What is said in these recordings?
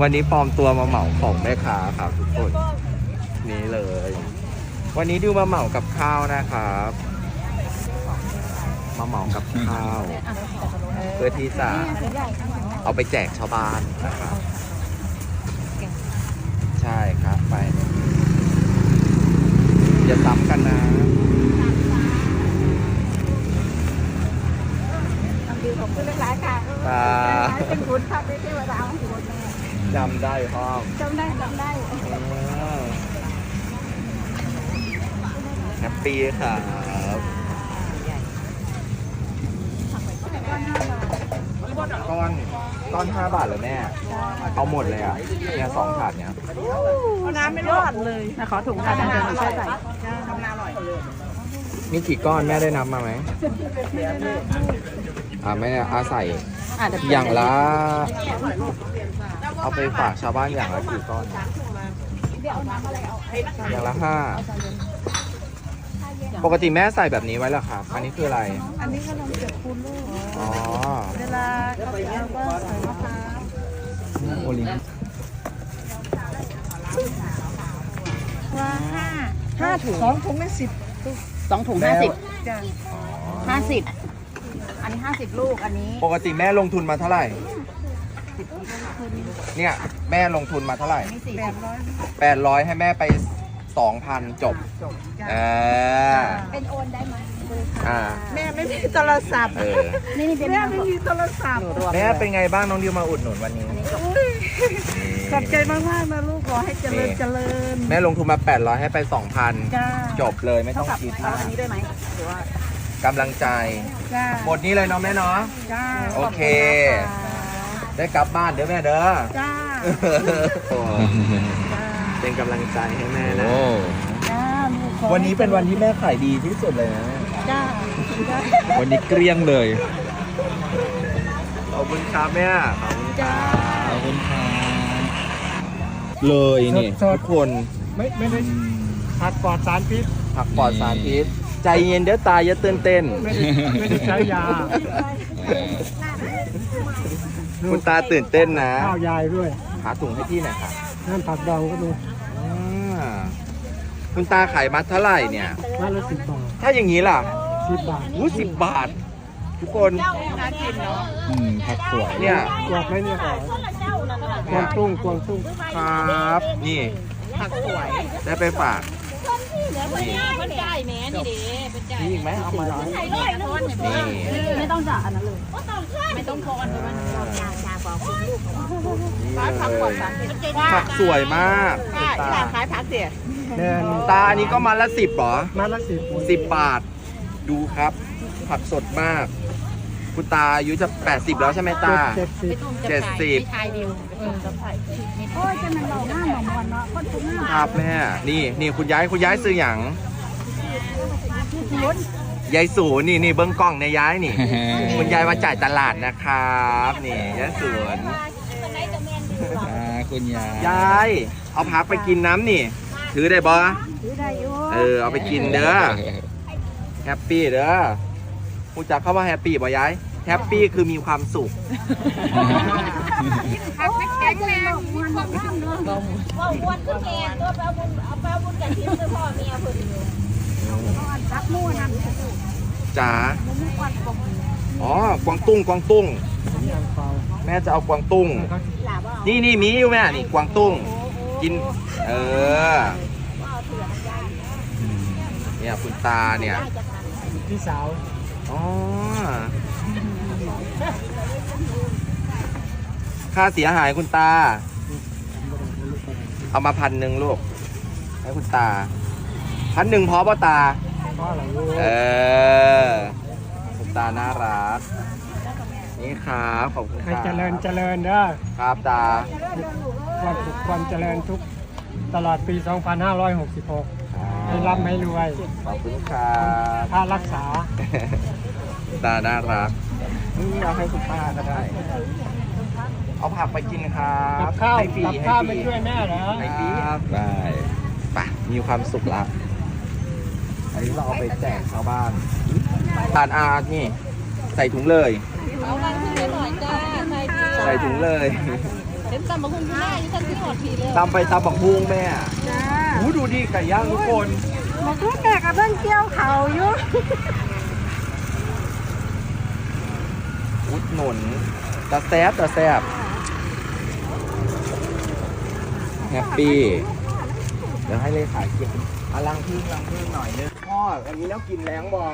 วันนี้ปลอมตัวมาเหมาของแม่ค้าครับทุกคนนี่เลย วันนี้ดิวมาเหมากับข้าวนะครับ มาเหมากับข้าว เพื่อที่จะเอาไปแจกชาวบ้านนะครับใช่ครับไปอย่าซ้ำกันนะดีของคุณหลายๆค่ะอ่าเป็นคุณพระเป็นเทวดาของคุณแม่ จำได้พ่อมจำได้จำได้แฮปปี้ครับก้อนก้อนห้าบาทเหรอแม่ เอาหมดเลยอะ เนี่ยสองถาดเนี้ยน้ำไม่รอดเลยนะขอถุงค่ะเดี๋ยวหนูช่วยใส่ทำนาอร่อยมีกี่ก้อนแม่ได้นับมาไหมอ่าแม่อาใส่อะเดี๋ยวอย่างละ เอาไปฝากชาวบ้านอย่างละกี่ก้อนอย่างละห้าปกติแม่ใส่แบบนี้ไว้เหรอครับ อันนี้คืออะไร อันนี้ก็ลองเก็บคูณลูกอ๋อ เวลาเขาไปเอาก็ใส่มะพร้าวโอลิมว่าห้าห้าถุงสองถุงไม่สิบสองถุงห้าสิบห้าสิบอันนี้ห้าสิบลูกอันนี้ ปกติแม่ลงทุนมาเท่าไหร่ เนี่ยแม่ลงทุนมาเท่าไหร่นี่สี่แปสิดบร้อยแปดร้อยให้แม่ไปสองพันจบจบจ้ะอ่าเป็นโอนได้ไหมอ่าแม่ไม่มีโทรศัพท์เออนี่นี่เป็นแม่ไม่มีโทรศัพท์แม่เป็นไงบ้างน้องดิวมาอุดหนุนวันนี้อุ้ยขอบใจมากๆนะลูกขอให้เจริญเจริญแม่ลงทุนมา 800 ให้ไป 2,000 จ้าจบเลยไม่ต้องกับคิดเอามากอันนี้ด้วยไหมหรือว่ากำลังใจ จ้าหมดนี้เลยเนาะแม่เนาะ จ้า โอเค ได้กลับบ้านเด้อแม่เด้อจ้าโอ้เป็นกำลังใจให้แม่นะจ้าลูกขอวันนี้เป็นวันที่แม่ขายดีที่สุดเลยนะจ้าจ้าวันนี้เกลี้ยงเลย ขอบคุณครับแม่ขอบคุณจ้าขอบคุณครับเลยนี่สดๆทุกคนไม่ไม่ได้ผัดปลอดสารพิษผักปลอดสารพิษใจเย็นเดี๋ยวตายอย่าตื่นเต้น ไม่ได้ไม่ได้ใช้ยา คุณตาตื่นเต้นนะ ข้าวยายด้วยหาถุงให้พี่หน่อยครับน้ำผักดองก็ดูอ่าคุณตาขายมัดเท่าไหร่เนี่ยมาละสิบบาทถ้าอย่างนี้ล่ะสิบบาทอู้สิบบาท ทุกคนอืมผักสวยเนี่ยกวกไหมเนี่ยกวางตุ้งกวางตุ้งครับ นี่ผักสวยได้ไปฝากนี่ มันได้แม่นี่เด้เป็นใจมีอีกไหมเอามานี่ไม่ต้องจ่าอันนั้นเลยไม่ต้องทอนเลยมันอ่าจ่าจ่ากว่าคุณลูกนี่เลยผักสวยมากคุณตาขายผักเสียแน่นตาอันนี้ก็มาละสิบเหรอมาละสิบสิบบาท ดูครับ ผักสดมาก คุณตาอายุจะ 80 แล้วใช่ไหมตา เจ็ดสิบเจ็ดสิบ ชายดิวโอ้ยจะมันเราหน้าหมอมวนเนาะคนทุกหน้าครับแม่ นี่นี่คุณย้ายคุณย้ายซื้ออย่างยายสูนี่นี่เบิ้งกล้องในยย้ายนี่ คุณยายมาจ่ายตลาดนะครับนี่ยายสวนคุณยายยาย เอาพักไปกินน้ำนี่ ถือได้บ่ถือได้อยู่เออเอาไปกินเด้อแฮปปี้เด้อ คุณจักเข้าว่าแฮปปี้บ่ยายแฮปปี้คือมีความสุขผักแข็งแรงมีความงามเนาะว่าอ้วนก็แกงตัวแปลบุญเอาแปลบุญกันที่คือพ่อเมียเพิ่นรักมู่นั่นจ๋ามันไม่อ้วนกว่าอ๋อกวางตุ้งกวางตุ้ง แม่จะเอากวางตุ้ง นี่นี่มีอยู่แม่นี่กวางตุ้ง กิน เออ เนี่ยคุณตาเนี่ย พี่สาว อ๋อ ค่าเสียหายคุณตา เอามาพันหนึ่งลูก ให้คุณตา พันหนึ่งพอป่ะตาเพราะอะไรรู้เออ คุณตาน่ารัก นี่ครับขอบคุณคให้รับเจริญเจริญเด้อครับตา ความสุขความเจริญทุกตลอดปี 2566 ให้ร่ำให้รวย ขอบคุณครับค่ารักษา ตาน่ารักนี่เอาให้คุณป้าก็ได้ เอาผักไปกินครับกับข้าวให้ฟรีกับให้ข้าวฟไปรีช่วยแม่เหรอให้ฟรีได้ไปมีความสุขละอันนี้เราเอาไปแจกชาวบ้านทานอานี่ ใส่ถุงเลย เอากันขึ้นหน่อยจ้าใส่ดีใส่ถุงเลย เห็นตำบักหุ่งที่หน้าอยู่ท่านที่หอดทีเลยตำไปตำบักฮุงแม่จ้า หูดูดีไก่ย่างทุกคนบอกลูกแม่กับเบิ้งเกี่ยวเขาอยู่อุดหนุนตะแซบตะแซบแฮปปี้เดี๋ยวให้เลยขายเก็บอาลังพึ่งลังพึ่งหน่อยนึงพ่ออันนี้แล้วกินแรงบอ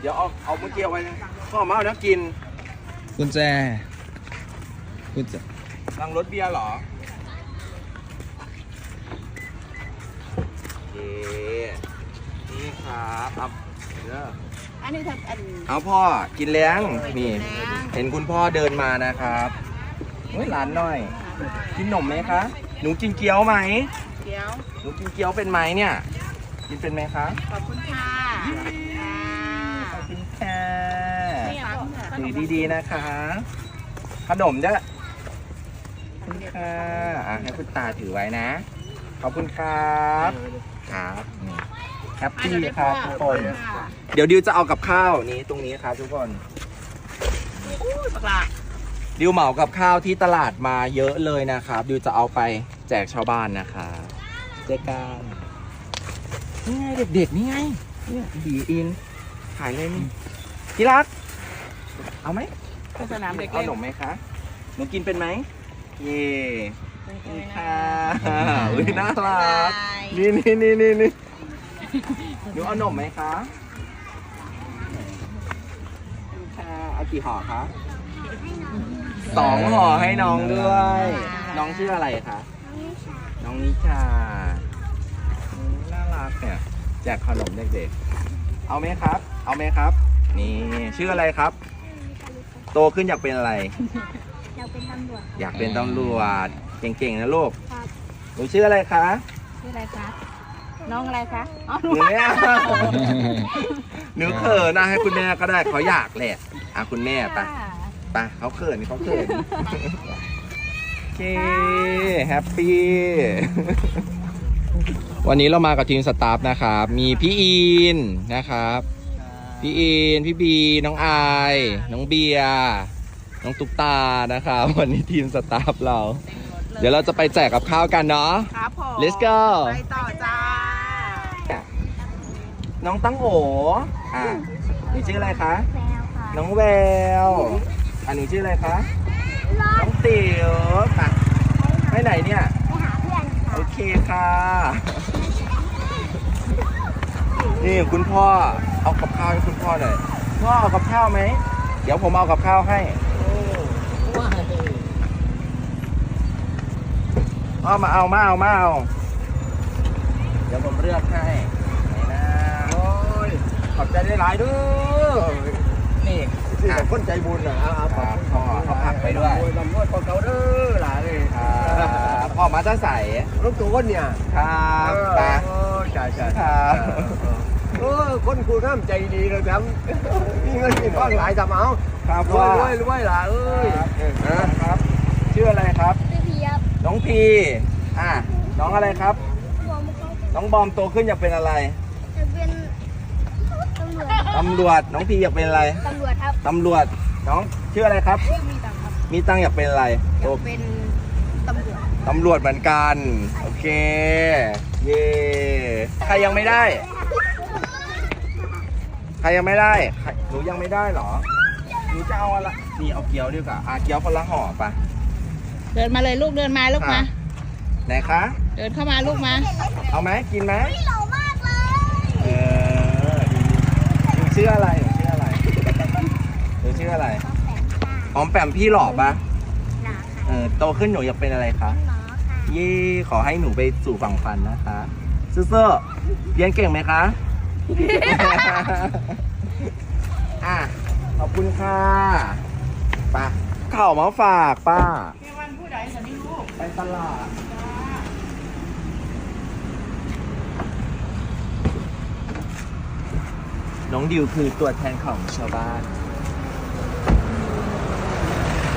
เดี๋ยวเอาเอาเมื่อกี้เอาไว้นะพ่อมาเอาแล้วกินกุญแจกุญแจลังรถเบียร์เหรอโอ เคนี่ครับเอาเด้ออันนี้ทำอันเอาพ่อกินแรงนี่ เห็นคุณพ่อเดินมานะครับเฮ้ยหลานหน่อย กินหนมไหมคะ หนูกินเกี๊ยวไหมเกี่ยวหนูกินเกี๊ยวเป็นไหมเนี่ย กินเป็นไหมคะขอบคุณค่ะขอบคุณค่ะนี่ฟังค่ะถือดีๆนะคะ ขนมด้วยขอบคุณค่ะอะให้คุณตาถือไว้นะ ขอบคุณครับครับนี่แฮ ปปี้ครับทุกคน เดี๋ยวดิวจะเอากับข้าวนี้ตรงนี้ครับทุกคนอู้ปากหลาดิวเหมากับข้าวที่ตลาดมาเยอะเลยนะครับ ดิวจะเอาไปแจกชาวบ้านนะครับเจอกันนี่ไงเด็กๆนี่ไงเนี่ยบีอินขายเลยนี่ที่รัก เอาไหมเป็นสนามเด็กเอาเล่นหนมไหมคะหนูกินเป็นไหมเย่ขอบคุณค่ะอุ้ยน่ารักนี่นี่นี่นี่นี่ หนูเอาหนมไหมคะขอบคุณค่ะเอากี่ห่อคะสองห่อให้น้องด้วย น้องชื่ออะไรคะ น้องนิชาอืมน่ารักเนี่ยแจกขนมเด็กๆ เอาไหมครับ เอาไหมครับ นี่ชื่ออะไรครับ โตขึ้นอยากเป็นอะไร อยากเป็นตำรวจ อยากเป็นตำรวจ เก่งๆนะลูก ครับ หนูชื่ออะไรคะ ชื่ออะไรคะ น้องอะไรคะอ๋อหนูเนี่ยหนูเขินนะให้คุณแม่ก็ได้เขาอยากแหละอะคุณแม่ไปไปเขาเขินเขาเขินโอเคแฮปปี้วันนี้เรามากับทีมสตาฟนะครับ มีพี่อินนะครับ พี่อิน พี่บี น้องอาย น้องเบียร์น้องตุ๊กตานะครับ วันนี้ทีมสตาฟเรา เดี๋ยวเราจะไปแจกกับข้าวกันเนาะครับผม Let's go ไปต่อจ้า น้องตั้งโออะนี่ชื่ออะไรคะ แมวค่ะน้องแวว อันนี้ชื่ออะไรคะน้องติ๋วไปไปไหนเนี่ย ไปหาเพื่อนค่ะโอเคค่ะ นี่คุณพ่อเอากับข้าวให้คุณพ่อหน่อยพ่อเอากับข้าวไหม เดี๋ยวผมเอากับข้าวให้พ่อมาเอามาเอามาเอา เดี๋ยวผมเลือกให้ไหนนะโอ้ย ขอบใจได้หลายๆเด้วยนี่ที่อะคนใจบุญนะเอาเอาครับพ่อเอาผักไปด้วยลำนวดคนเขาเด้อหลานเลยครับพ่อมาจะใส่ลูกตัวเนี่ยครับตาโอ้จ่ายจ่ายครับเออคนกูน้ำใจดีเลยครับมีเงินมีทองหลายจำเอาครับรวยว่ารวยรวยล่ะเอ้ยนะครับชื่ออะไรครับชื่อเพียบน้องพีอะน้องอะไรครับรวมเขาน้องบอมโตขึ้นอยากเป็นอะไร จะเป็นตำรวจ ตำรวจน้องพีอยากเป็นอะไรตำรวจครับตำรวจน้องชื่ออะไรครับ ชื่อมีตังครับมีตังค์อยากเป็นอะไรโตเป็นตำรวจตำรวจเหมือนกัน โอเค เย่ใครยังไม่ได้ ใครยังไม่ได้ใครหนูยังไม่ได้เหรอหนูจะเอาอะไรนี่เอาเกี๊ยวดีกว่าอะเกี๊ยวคนละห่อไปเดินมาเลยลูกเดินมาลูกมาค่ะไหนคะ เดินเข้ามาลูกมา เอาไหมกินไหม หล่อมากเลย เออดีหนู ชื่ออะไรหนูชื่ออะไรหนูชื่ออะไรออมแปมพี่หล่อปะหนาเออโตขึ้นหนูอยากเป็นอะไรคะหนอค่ะเย่ขอให้หนูไปสู่ฝั่งฝันนะคะซื่อๆเรียนเก่งไหมคะ อะขอบคุณค่ะไป้าข่าวมาฝากป้าไปตลาด น้องดิวคือตัวแทนของชาวบ้าน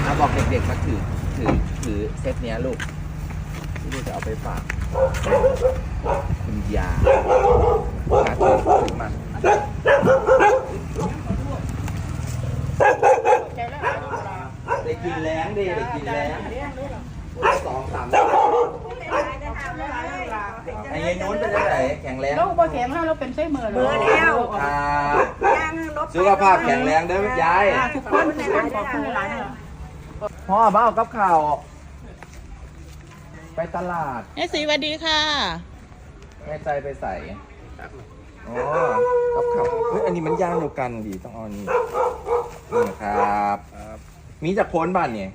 เอาบอกเด็กๆมาถือถือถือเซตเนี้ยลูกที่ลูกจะเอาไปฝากคุณยานะถือถือมาได้กินแล้งดิได้กินแล้งสองสาม ยนุ้นเป็นยังไงแข็งแรงเราบ่แข็งแล้วเราเป็นไส้เมื่อเมื่อแล้วครับย่างรถสุขภาพแข็งแรงเด้อยายทุกคนทุกคนขอบคุณหลายๆนะพ่อบ้าเอากับข่าว ไปตลาดแม่สีสวัสดีค่ะแม่ใจไปใส่อ๋อกับข่าวเฮ้ยอันนี้มันย่างเดียวกันดีต้องเอาอันนี้นี่ครับ มีจากโคนบ้านเนี่ย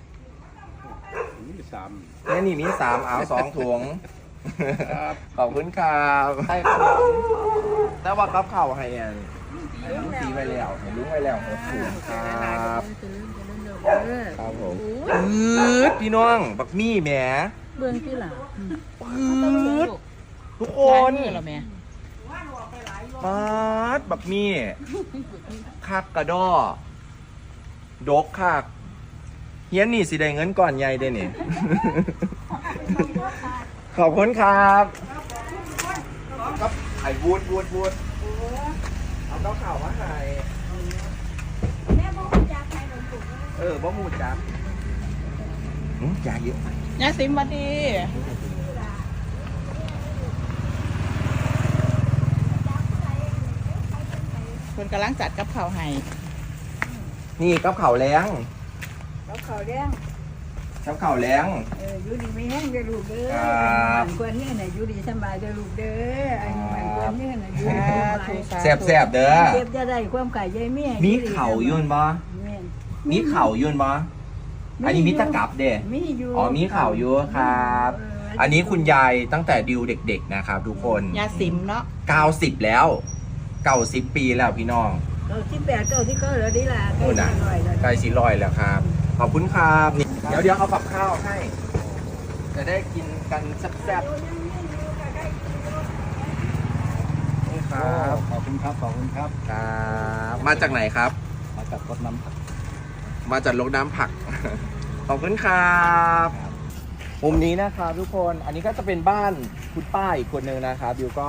มีสามแม่นี่มีสามเอาสองถุง ขอบคุณครับใช่ครับแต่ว่ากับข่าวให้อันให้ลุงสีไปแล้วให้ลุงไปแล้วหกถุงครับครับผมปื๊ดพี่น้อง บักมี่แหมเบื้องที่หลังปื๊ดทุกคนเหรอแม่มาดบักมี่คักกระดอดกคักเฮียนนี่สิได้เงินก่อนใหญ่เด้นี่ ขอบคุณครับครับไอ้วูดวูดวูดเอาเก้าข่าวมาให้เออบ่มูจับอืมยาเยอะยาสิมสวัสดีคนกำลังจัดกับข้าวให้ นี่กับข่าวแรงเขาเขา เลี้ยงกับข่าวแรงเอออยู่ดีไม่แห้งเด้อลูกเด้อครับมันควรเนี่ยน่ะอยู่ดีสบายเด้อลูกเด้ออันนี้มันควรเนี่ยน่ะอยู่ดีสบายแสบแสบๆเด้อเจ็บจะได้ความไก่ยายเมียมีเข่ายุ่นบ่ แม่นมีเข่ายุ่นบ่ อันนี้มิตรกับเด้ มีอยู่อ๋อมีเข่าอยู่ครับอันนี้คุณยายตั้งแต่ดิวเด็กๆนะครับทุกคน ยาสิมเนาะ90 แล้ว 90 ปีแล้วพี่น้องเก้าสิบแปดเก้าสิบเก้าแล้วดีล่ะนู่นน่ะใกล้แล้ว ใกล้สิลอยแล้วครับ ขอบคุณครับนี่ เดี๋ยวเดี๋ยวเอากับข้าวให้ จะได้กินกันแซ่บๆนี่ครับขอบคุณครับขอบคุณครับครับมาจากไหนครับ มาจากรถน้ำผัก มาจากลกน้ำผัก ขอบคุณครับมุมนี้นะครับทุกคนอันนี้ก็จะเป็นบ้านคุณป้าอีกคนนึงนะครับบิวก็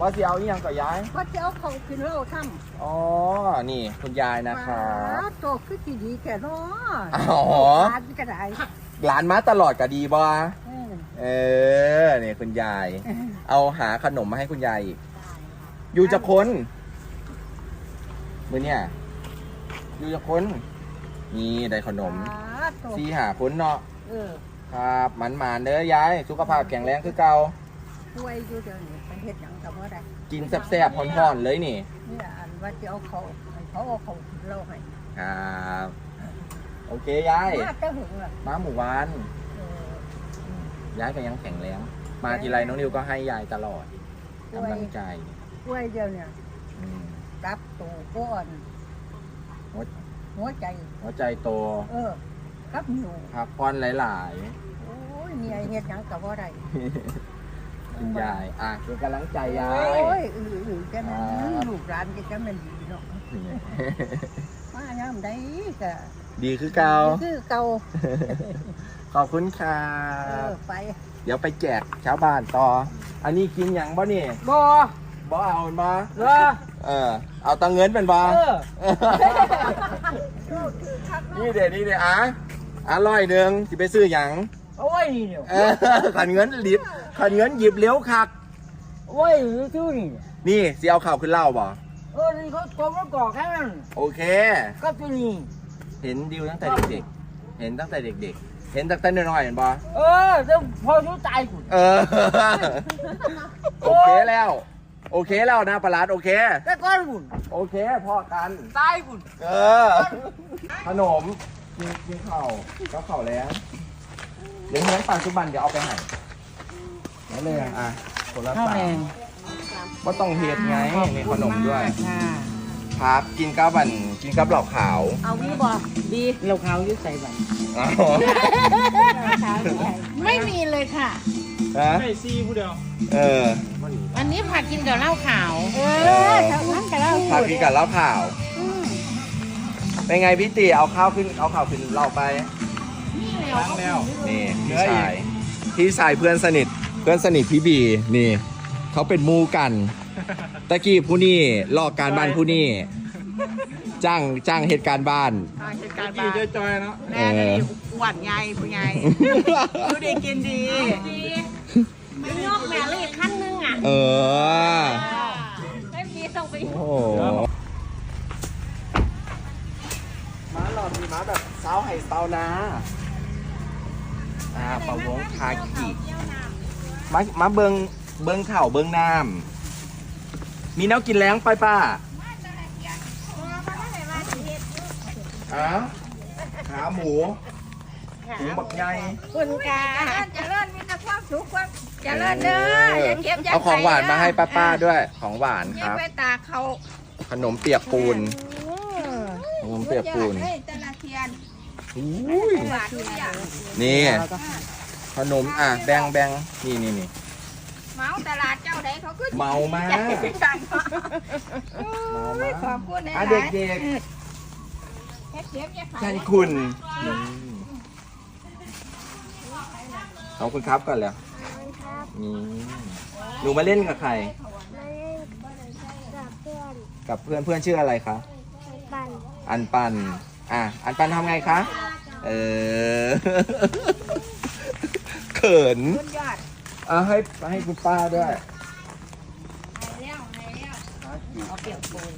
ว่าสิเอาอีหยังก็ย้ายพระเจ้าเขาขึ้นเราทอ๋อ นี่คุณยายำนะครับโตขึ้นที่ดีแก่น้ออ๋อทานก็ได้หลานมาตลอดก็ดีบ่เออเออ นี่คุณยาย เอาหาขนมมาให้คุณยายอีกอยู่จะคนมือเนี่ย อยู่จะคนนี่ได้ขนมโตซีหาคนเนาะ เออครับหมันหมานๆเด้อยาย สุขภาพแข็งแรงคือเก่า ช่วยอยู่เดี๋ยวนี้เป็นเฮ็ดหยัง กับว่าได้กินแซ่บๆห่อนๆเลยนี่เนี่ยอันว่าจะเอาเขาให้เขาเอาเขาขึ้นเราให้ครับโอเคยายมาจะหึงล่ะมาหมู่บ้านเออยายก็ยังแข็งแรงมาทีไรน้องนิวก็ให้ยายตลอดกำลังใจช่วยเดียวเนี่ยอืมรับตัวก้อนหัวหัวใจ หัวใจโตเออกับหนูพักผ่อนหลายโอ้ยเมียเฮ็ดหยังกับว่าได้ๆ คุณยายอะเป็นกำลังใจยาโอ้ยยอืออือแค่นั้นครับ ลูกหลานก็จะมันดีเนาะมายามใดก็ดีคือเก่าคือเก่าขอบคุณครัเอบอไปเดี๋ยวไปแจกชาวบ้านต่อ อันนี้กินอย่างบ่นี่บ่บ่เอาบ่เออเออ เอาตังเงินเป็นบ่เออนี่เด็ดนี่เด็ดอะอะร้อยหนึ่งสิไปซื้อหยังโอ้ยเนี่ยเออขันเงินหลิบ ขันเงินหยิบเลี้ยวคัก โอ้ยชื่อนี่นี่สิเอาข่าวขึ้นเล่าบ่เออนี่เขาโกงก่อแค่นั้นโอเค ก็ตัวนี้เห็นดิวตั้งแต่เด็กๆ เห็นตั้งแต่เด็กๆ เห็นตั้งแต่น้อยๆเห็นบ่เออเดี๋ยวพอชูตายกูเออ โอเคแล้ว โอเคแล้วนะปลาร้าโอเค แต่ก้อนกูโอเคพอกันตายกูเออ ขนมกินกินข้าวก็ข้าวแล้ว เดี๋ยวเลี้ยงปัจจุบันเดี๋ยวเอาไปให้ นั่นเลยอะคนละสามว่าต้องเฮ็ดไงมีขนมด้วยครับกินกับบันกินกับเหล่าขาวเอาวีบ่ดีเราเขายืดใส่บันอ๋อไม่มีเลยค่ะอฮะไม่ซีผู้เดียวเอออันนี้ผัดกินกับเหล้าขาว เออเท่านั้นก็แล้วผักกินกับเหล้าขาวเป็นไงพี่ตีเอาข้าวขึ้นเอาข้าวขึ้นเราไปล้างแล้ว นี่เหลืพี่ออีกชายพี่ชายเพื่อนสนิทเพื่อนสนิทพี่บีนี่ เขาเป็นหมูกัน ตะกี้ผู้นี่ลอกการบ้านผู้นี่ จ้างจ้างเหตุการณ์บ้านเหตุการณ์กี่บ้านจอยๆเนาะแม่นี่หวานไงผู้ไงดูดีกินดีดีไปยกแม่เลยขั้นนึงอะเออให้พี่ต้องไปโอ้โหม้าหลอดมีม้าแบบเซาไห่เซานะอ่าปะวงคากิ มามาเบิงเบิงเข่าเบิงน้ำมีแนวกินแล้งไปป้าอ้าวขาหมูหมูบักใหญ่คุณกาเจริญมีแต่ความสุขความเจริญเด้ออย่าเก็บอย่าเอาของหวานมาให้ป้าป้าๆด้วยของหวานอคย่ารับไปตากเขาขนมเปียกปูนขนมเปียกปูนเฮ้ยแต่ละเทียนอุ้ยหวานทุกอย่างนี่ ขนมอะแบงแบงนี่นี่นี่เมาตลาดเจ้าใดเขาก็เมามากจังเมามากขอบคุณนะอะเด็กเฮ็ดเก็บอย่าๆขาใจยคุณนี่ขอบคุณครับก่อนแล้วนี่หนูมาเล่นกับใครกับเพื่อนเพื่อนชื่ออะไรคะอันปัน อะ อันปันทำไงคะ เออ เขินคุณยอดอะให้ให้คุณป้าด้วยให้แล้วให้แล้วเอาเปียกปูน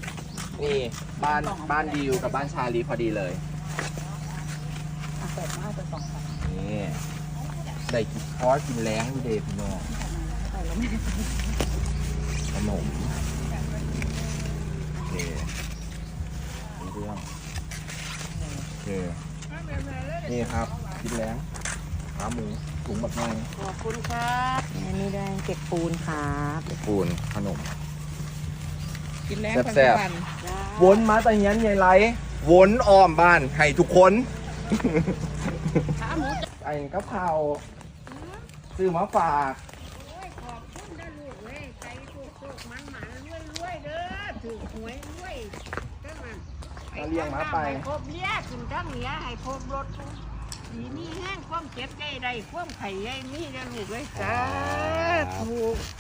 นี่บ้านบ้านดิวกับบ้านชาลีพอดีเลยนี่ได้กินคอร์สกินแรงดูเดพี่น้องขนมโอเครู้เรื่องโอเคนี่ครับกินแรงขาหมู ถุงแบบน้อยขอบคุณครับอันนี้ได้เก็บปูนครับปูนขนม กินแล้วแซ่บวนมาแต่ยันใหญ่ไรวนอ้อมบ้านให้ทุกคนไอ้กับข้าวซื้อมาฝากขอบคุณนะลูกเว้ยใจสุกๆมันๆรวยๆเด้อถูกหวยรวยจังนั้นมาเลี้ยงหมาไปให้ครบเลี้ยกินทั้งเลี้ยให้ครบรถ ดีนี่แห้งความเจ็บใจใดความไข่ใยมีนะลูกเอ้ยสาธุ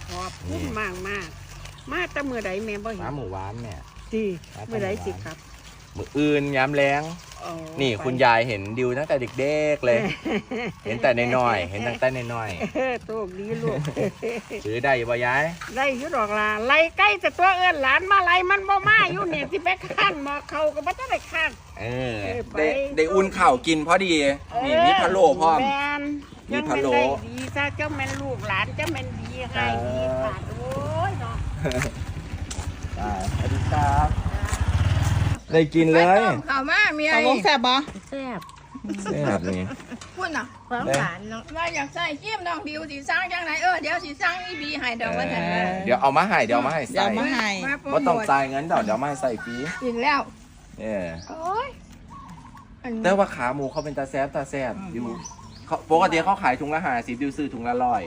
ขอบคุณมากมากๆมาแต่เมื่อใดแม่บ่หเห็มานหมูหวานเนี่ยสิเมื่อใดสิครับ มืออื่นย้ำแรงอ๋อ นี่คุณยายเห็นดิวตั้งแต่เด็กๆเลย เห็นแต่น้อยๆเห็นตั้งแต่น้อยเออโชคดีลูกๆซื้อได้บ่ยายไล่อยุดอกลาไล่ใกล้แต่ตัวเอิ้นหลานมาไล่มันบ่มาอยู่เนี่ยสิไปข้านหมอเขาก็บ่ทันได้ข้านเออเออไปได้ได้อุ่นข่าวกินพอดีนี่มีพะโล้พร้อมแมนมีพะโล้จังแม่นได้ดีซะเจ้าแม่นลูกหลานเจ้าแม่นดีให้ดีขาดโอ้ยเนาะได้สวัสดีครับ ได้กินเลยข้าวมาเมียตกลงแซ่บบ่แซ่บแซ่บนี่คุณน่ะความหวานเนาะว่าอยากใส่จิ้มน้องดิวสิสร้างจังไหนเออเดี๋ยวสิสร้างอีบีให้ดอกว่าซั่นเออเดี๋ยวเอามาให้เดี๋ยวเอามาให้เดี๋ยใส่วมาให้มาโปรว่าโมต้องทจ่ายเงินเดี๋ยวเดี๋ยวมาให้ใส่ฟรีอีกแล้วเออโอ้ยอันแต่ว่าขาหมูเขาเป็นตาแซบตาแซบอยู่เขาปกติเขาขายถุงละห้าสิบดิวซื้อถุงละร้อย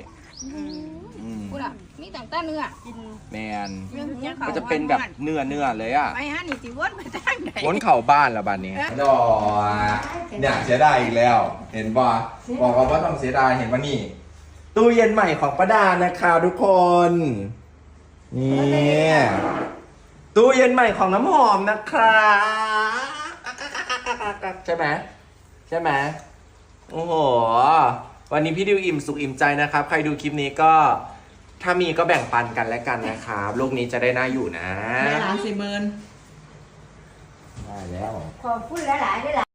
อืมพูดอะมีแต่แต่เนื้อแมนเรื่องเนี้ยเขาก็จะเป็นแบบเนื้อเนื้อเลยอะไปฮะนี่สิวนไปทางไหนวนเข่าบ้านแล้วบ้านนี้ ดอเนี่ยเสียดายอีกแล้ว เห็นป่ะบอกว่าว่าต้องเสียดายเห็นว่านี่ ตู้เย็นใหม่ของป้าดานะคะทุกคนนี่ตู้เย็นใหม่ของน้ำหอมนะคะใช่ไหมใช่ไหมโอ้โห วันนี้พี่ดิวอิ่มสุขอิ่มใจนะครับ ใครดูคลิปนี้ก็ ถ้ามีก็แบ่งปันกันและกันนะครับโลกนี้จะได้น่าอยู่นะได้หลานสี่หมื่น ได้แล้ว ขอบคุณหลายๆด้วยล่ะ